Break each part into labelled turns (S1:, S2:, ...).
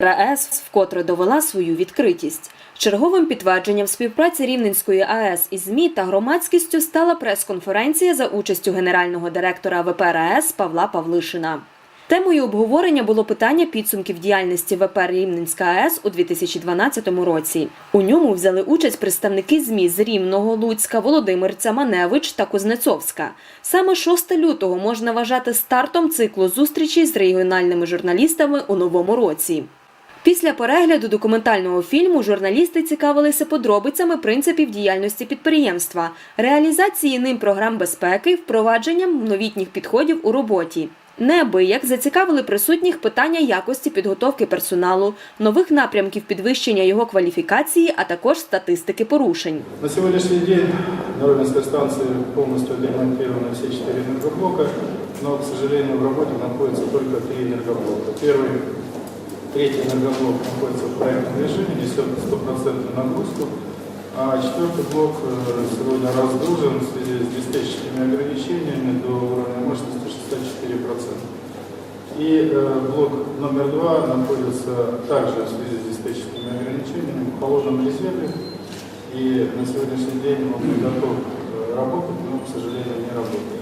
S1: РАЕС вкотре довела свою відкритість. Черговим підтвердженням співпраці Рівненської АЕС із ЗМІ та громадськістю стала прес-конференція за участю генерального директора ВП РАЕС Павла Павлишина. Темою обговорення було питання підсумків діяльності ВП Рівненська АЕС у 2012 році. У ньому взяли участь представники ЗМІ з Рівного, Луцька, Володимирця, Маневич та Кузнецовська. Саме 6 лютого можна вважати стартом циклу зустрічей з регіональними журналістами у новому році. Після перегляду документального фільму журналісти цікавилися подробицями принципів діяльності підприємства, реалізації ним програм безпеки, впровадженням новітніх підходів у роботі. Неабияк зацікавили присутніх питання якості підготовки персоналу, нових напрямків підвищення його кваліфікації, а також статистики порушень.
S2: На сегодняшний день на Ровенской станции полностью демонтированы все четыре энергоблока, но, к сожалению, в работе находится только три энергоблока. Первый, третий энергоблок находится в проектном режиме, несет стопроцентную нагрузку, а четвертый блок э, сегодня разгружен в связи с диспетчерскими ограничениями до уровня мощности 64%. И э, блок номер два находится также в связи с диспетчерскими ограничениями в положенном резерве. И на сегодняшний день он готов э, работать, но, к сожалению, не работает.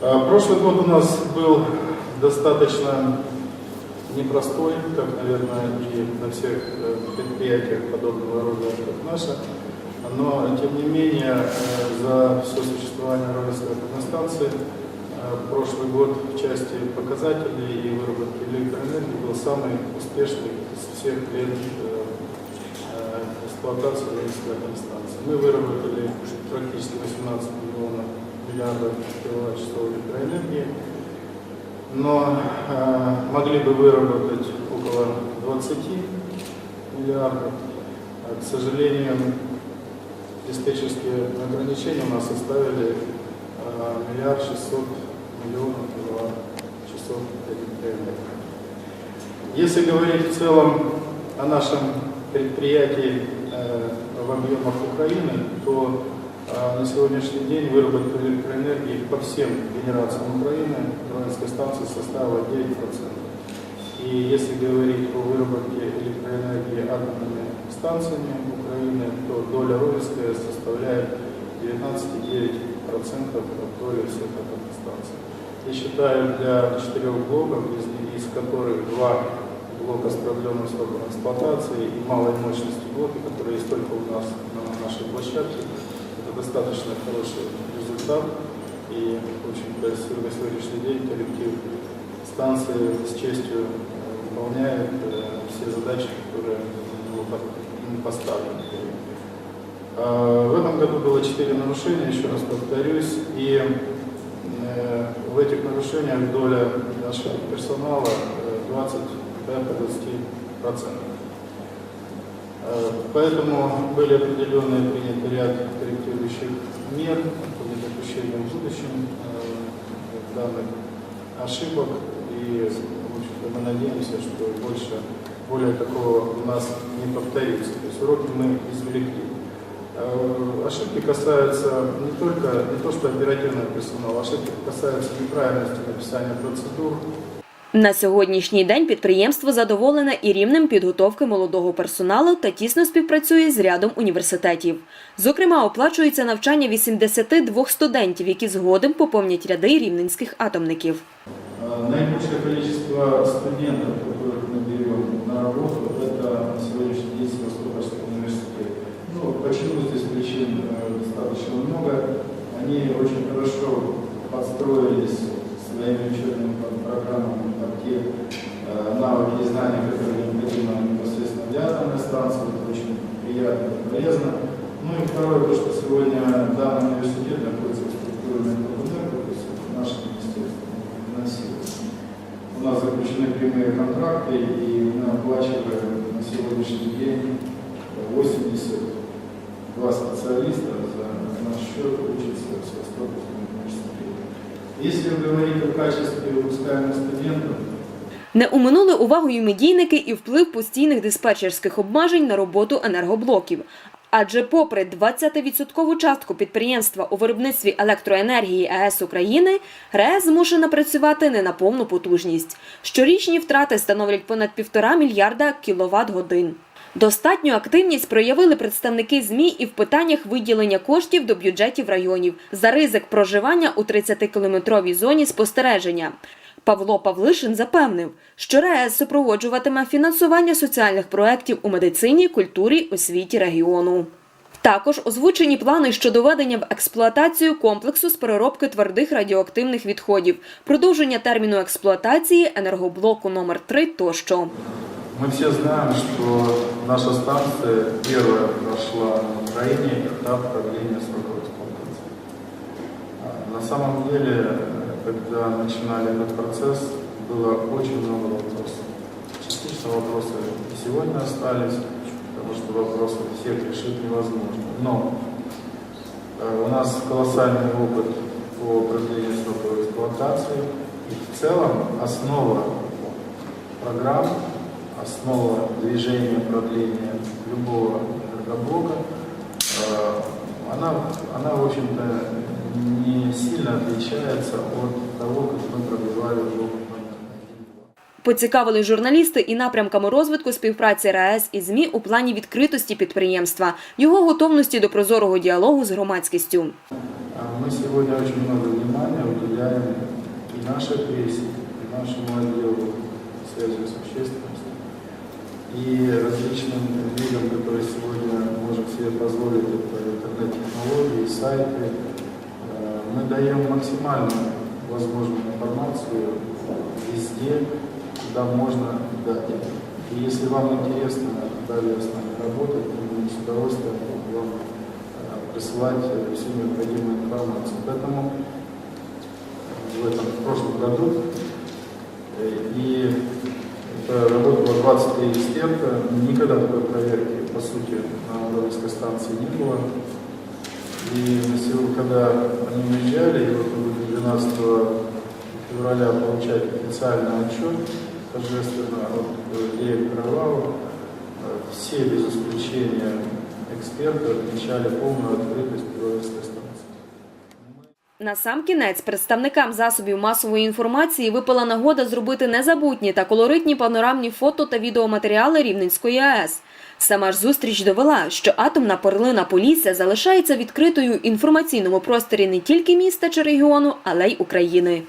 S2: А, Прошлый год у нас был достаточно непростой, как, наверное, и на всех э, предприятиях подобного рода, как наше. Но, тем не менее, э, за все существование атомной станции э, прошлый год в части показателей и выработки электроэнергии был самый успешный из всех лет эксплуатации атомной станции. Мы выработали практически 18 миллионов миллиардов киловатт-часов электроэнергии, но э, могли бы выработать около 20 миллиардов. А, К сожалению, диспетчерские ограничения у нас составили э, миллиард шестьсот миллионов киловатт-часов. Если говорить в целом о нашем предприятии э, в объемах Украины, то на сегодняшний день выработка электроэнергии по всем генерациям Украины Ровенской станции составила 9%. И если говорить о выработке электроэнергии атомными станциями Украины, то доля Ровенская составляет 19,9% от доли всех атомных станций. Я считаю, для четырех блоков, из, из которых два блока с продленным сроком эксплуатации и малой мощности блоки, которые есть только у нас на нашей площадке, достаточно хороший результат. И, в общем-то, на сегодняшний день коллектив станции с честью э, выполняет э, все задачи, которые ему по- ему поставлены. А, В этом году было 4 нарушения, еще раз повторюсь, и э, в этих нарушениях доля ошибок персонала э, 20 до 20%. Э, Поэтому были определенные приняты ряд корректирующих мер по недопущению в будущем э, данных ошибок. И, в мы надеемся, что больше более такого у нас не повторится. То есть уроки мы извлекли. Э, Ошибки касаются не только, не то что оперативного персонала, ошибки касаются неправильности написания процедур,
S1: На сьогоднішній день підприємство задоволене і рівнем підготовки молодого персоналу та тісно співпрацює з рядом університетів. Зокрема, оплачується навчання 82 студентів, які згодом поповнять ряди рівненських атомників.
S2: А, Наибольшее количество студентов, которых мы берем на работу, это на сегодняшний день Севастопольский университет. Ну, почему здесь причин э, достаточно много? Они очень хорошо подстроились своими учебными про- программами под те э, навыки и знания, которые необходимы непосредственно для атомной станции. Это очень приятно и полезно. Ну и второе, то, что сегодня данный университет находится в структуре Минпромэнерго, то наше министерство финансируется. У нас заключены прямые контракты, и мы оплачиваем на сегодняшний день 82 специалиста за наш счет учатся в Севастопольском университете. Если говорить о качестве выпускаемых студентов,
S1: Не уминули увагою медійники і вплив постійних диспетчерських обмежень на роботу енергоблоків. Адже попри 20% частку підприємства у виробництві електроенергії АЕС України, РЕС змушена працювати не на повну потужність. Щорічні втрати становлять понад півтора мільярда кіловат годин. Достатню активність проявили представники ЗМІ і в питаннях виділення коштів до бюджетів районів за ризик проживання у 30-кілометровій зоні спостереження. Павло Павлишин запевнив, що РЕС супроводжуватиме фінансування соціальних проєктів у медицині, культурі, освіті регіону. Також озвучені плани щодо введення в експлуатацію комплексу з переробки твердих радіоактивних відходів, продовження терміну експлуатації енергоблоку номер 3 тощо.
S2: Мы все знаем, что наша станция первая прошла на Украине этап продления срока эксплуатации. А, На самом деле, когда начинали этот процесс, было очень много вопросов. Частично вопросы и сегодня остались, потому что вопросы всех решить невозможно. Но э, у нас колоссальный опыт по продлению срока эксплуатации. И в целом основа программ, основа движения, продления любого энергоблока, э, она, она, в общем-то, не сильно отличается от того, как мы продлевали блок номер один.
S1: Поцікавили журналісти і напрямками розвитку співпраці РАЕС і ЗМІ у плані відкритості підприємства, його готовності до прозорого діалогу з громадськістю.
S2: А Мы сегодня очень много внимания уделяем и нашей прессе, и нашему отделу связи с общественностью, И различным видам, которые сегодня можем себе позволить, это интернет-технологии, сайты. Э, Мы даем максимальную возможную информацию везде, куда можно дать. И если вам интересно далее с нами работать, мы будем с удовольствием вам э, присылать всю необходимую информацию. Поэтому в этом в прошлом году э, и это работало 23 эксперта. Никогда такой проверки, по сути, на Воровской станции не было. И на сегодня, когда они уезжали, и вот мы будем 12 февраля получать официальный отчет торжественно от директора ВАУ, э, все без исключения эксперты отмечали полную открытость Воровской станции.
S1: Насамкінець представникам засобів масової інформації випала нагода зробити незабутні та колоритні панорамні фото та відеоматеріали Рівненської АЕС. Сама ж зустріч довела, що атомна перлина Полісся залишається відкритою інформаційному просторі не тільки міста чи регіону, але й України.